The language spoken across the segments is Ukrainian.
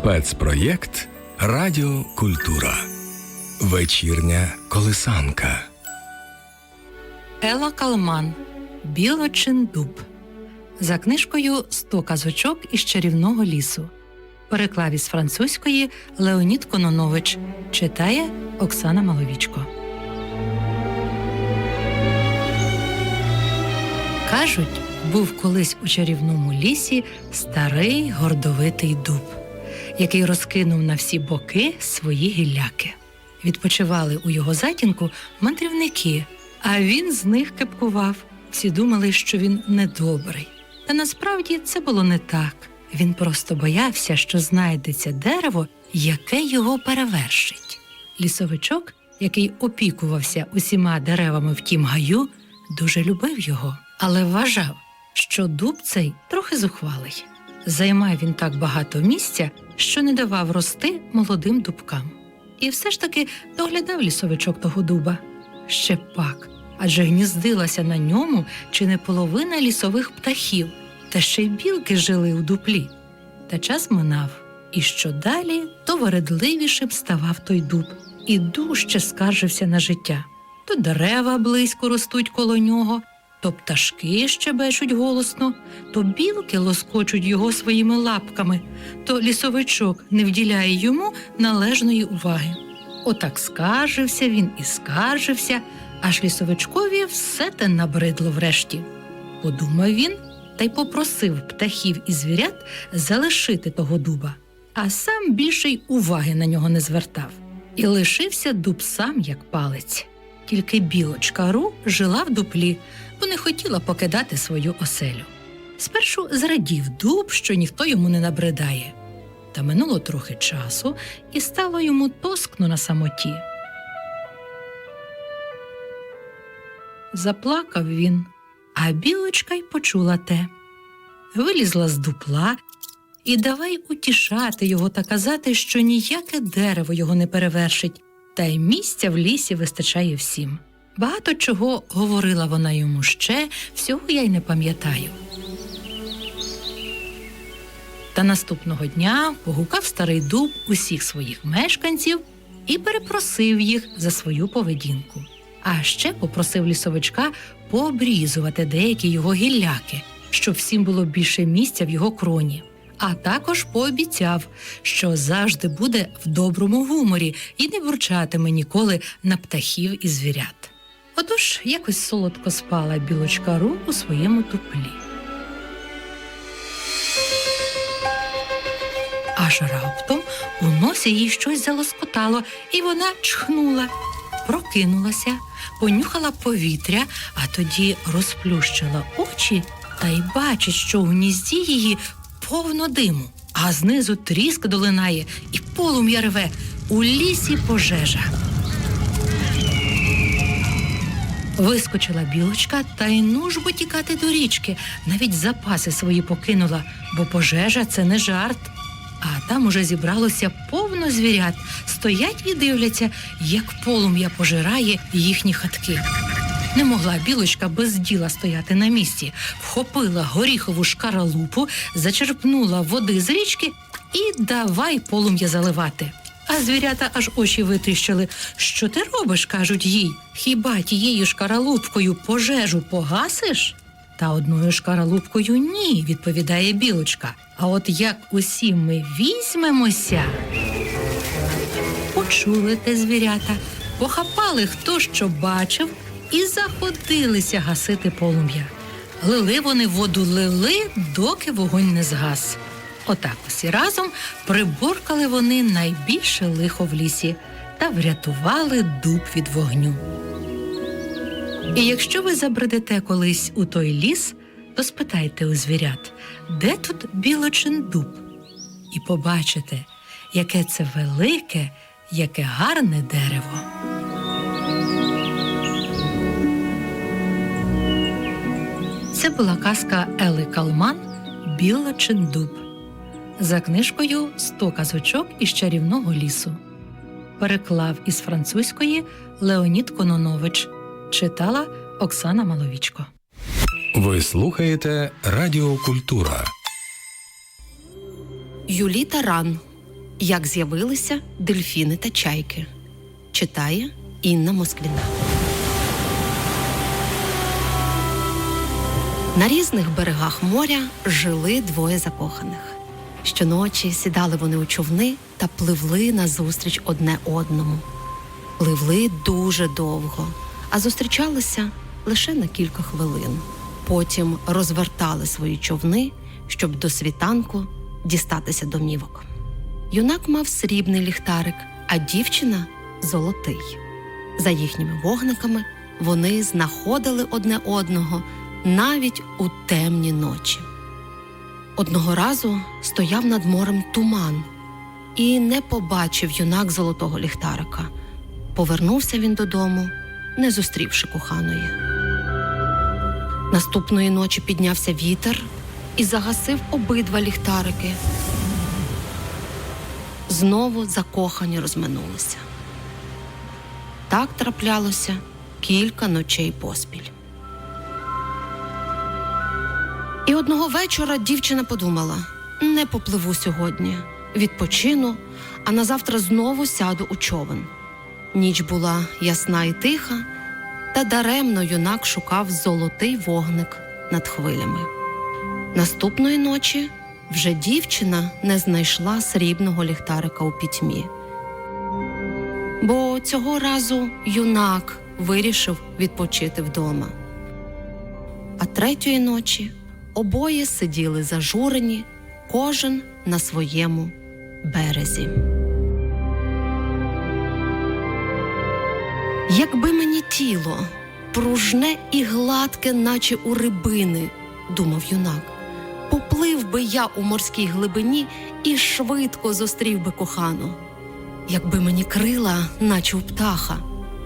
Спецпроєкт Радіо Культура. Вечірня колисанка. Ела Калман Білочин дуб. За книжкою Сто казочок із чарівного лісу. Переклав із французької Леонід Кононович. Читає Оксана Маловічко. Кажуть, був колись у чарівному лісі старий гордовитий дуб, який розкинув на всі боки свої гілляки. Відпочивали у його затінку мандрівники, а він з них кепкував. Всі думали, що він недобрий. Та насправді це було не так. Він просто боявся, що знайдеться дерево, яке його перевершить. Лісовичок, який опікувався усіма деревами в тім гаю, дуже любив його, але вважав, що дуб цей трохи зухвалий. Займав він так багато місця, що не давав рости молодим дубкам. І все ж таки доглядав лісовичок того дуба. Ще пак, адже гніздилася на ньому чи не половина лісових птахів, та ще й білки жили у дуплі. Та час минав, і що далі, то вередливішим ставав той дуб, і дужче скаржився на життя. То дерева близько ростуть коло нього, то пташки щебечуть голосно, то білки лоскочуть його своїми лапками, то лісовичок не вділяє йому належної уваги. Отак скаржився він і скаржився, аж лісовичкові все те набридло врешті. Подумав він та й попросив птахів і звірят залишити того дуба, а сам більше й уваги на нього не звертав. І лишився дуб сам, як палець. Тільки білочка Ру жила в дуплі, бо не хотіла покидати свою оселю. Спершу зрадів дуб, що ніхто йому не набридає. Та минуло трохи часу, і стало йому тоскно на самоті. Заплакав він, а білочка й почула те. Вилізла з дупла і давай утішати його та казати, що ніяке дерево його не перевершить, та й місця в лісі вистачає всім. Багато чого говорила вона йому ще, всього я й не пам'ятаю. Та наступного дня погукав старий дуб усіх своїх мешканців і перепросив їх за свою поведінку. А ще попросив лісовичка пообрізувати деякі його гілляки, щоб всім було більше місця в його кроні. А також пообіцяв, що завжди буде в доброму гуморі і не бурчатиме ніколи на птахів і звірят. Отож якось солодко спала білочка Ру у своєму туплі. Аж раптом у носі їй щось залоскотало, і вона чхнула, прокинулася, понюхала повітря, а тоді розплющила очі та й бачить, що у гнізді її повно диму, а знизу тріск долинає і полум'я рве у лісі пожежа. Вискочила білочка та й нужбо тікати до річки, навіть запаси свої покинула, бо пожежа це не жарт. А там уже зібралося повно звірят, стоять і дивляться, як полум'я пожирає їхні хатки. Не могла білочка без діла стояти на місці, вхопила горіхову шкаралупу, зачерпнула води з річки і давай полум'я заливати. А звірята аж очі витріщили. Що ти робиш? кажуть їй. Хіба тією шкаралупкою пожежу погасиш? Та одною шкаралупкою ні, відповідає білочка. А от як усі ми візьмемося. Почули те звірята, похапали хто що бачив, і заходилися гасити полум'я. Лили вони воду лили, доки вогонь не згас. Отак усі разом приборкали вони найбільше лихо в лісі та врятували дуб від вогню. І якщо ви забредете колись у той ліс, то спитайте у звірят, де тут білочин дуб, і побачите, яке це велике, яке гарне дерево. Це була казка Ели Калман Білочин дуб за книжкою Сто казочок із чарівного лісу. Переклав із французької Леонід Кононович. Читала Оксана Маловічко. Ви слухаєте Радіо Культура. Юліта Ран Як з'явилися дельфіни та чайки. Читає Інна Москвіна. На різних берегах моря жили двоє закоханих. Щоночі сідали вони у човни та пливли назустріч одне одному. Пливли дуже довго, а зустрічалися лише на кілька хвилин. Потім розвертали свої човни, щоб до світанку дістатися домівок. Юнак мав срібний ліхтарик, а дівчина золотий. За їхніми вогниками вони знаходили одне одного навіть у темні ночі. Одного разу стояв над морем туман і не побачив юнак золотого ліхтарика. Повернувся він додому, не зустрівши коханої. Наступної ночі піднявся вітер і загасив обидва ліхтарики. Знову закохані розминулися. Так траплялося кілька ночей поспіль. І одного вечора дівчина подумала: не попливу сьогодні, відпочину, а назавтра знову сяду у човен. Ніч була ясна і тиха, та даремно юнак шукав золотий вогник над хвилями. Наступної ночі вже дівчина не знайшла срібного ліхтарика у пітьмі. Бо цього разу юнак вирішив відпочити вдома. А третьої ночі обоє сиділи зажурені, кожен на своєму березі. Якби мені тіло пружне і гладке, наче у рибини, думав юнак, поплив би я у морській глибині і швидко зустрів би кохану. Якби мені крила, наче у птаха,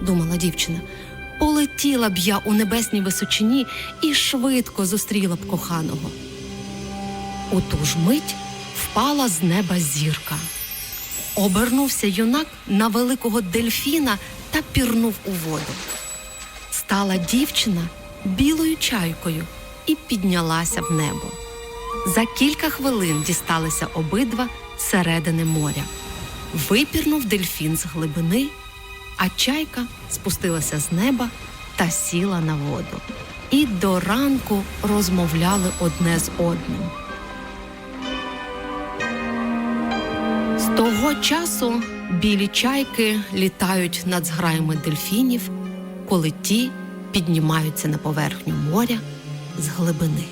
думала дівчина, полетіла б я у небесній височині і швидко зустріла б коханого. У ту ж мить впала з неба зірка. Обернувся юнак на великого дельфіна та пірнув у воду. Стала дівчина білою чайкою і піднялася в небо. За кілька хвилин дісталися обидва середини моря. Випірнув дельфін з глибини, а чайка спустилася з неба та сіла на воду. І до ранку розмовляли одне з одним. З того часу білі чайки літають над зграями дельфінів, коли ті піднімаються на поверхню моря з глибини.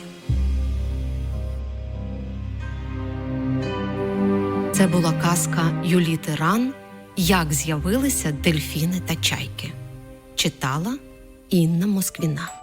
Це була казка Юліти Ран Як з'явилися дельфіни та чайки. Читала Інна Москвіна.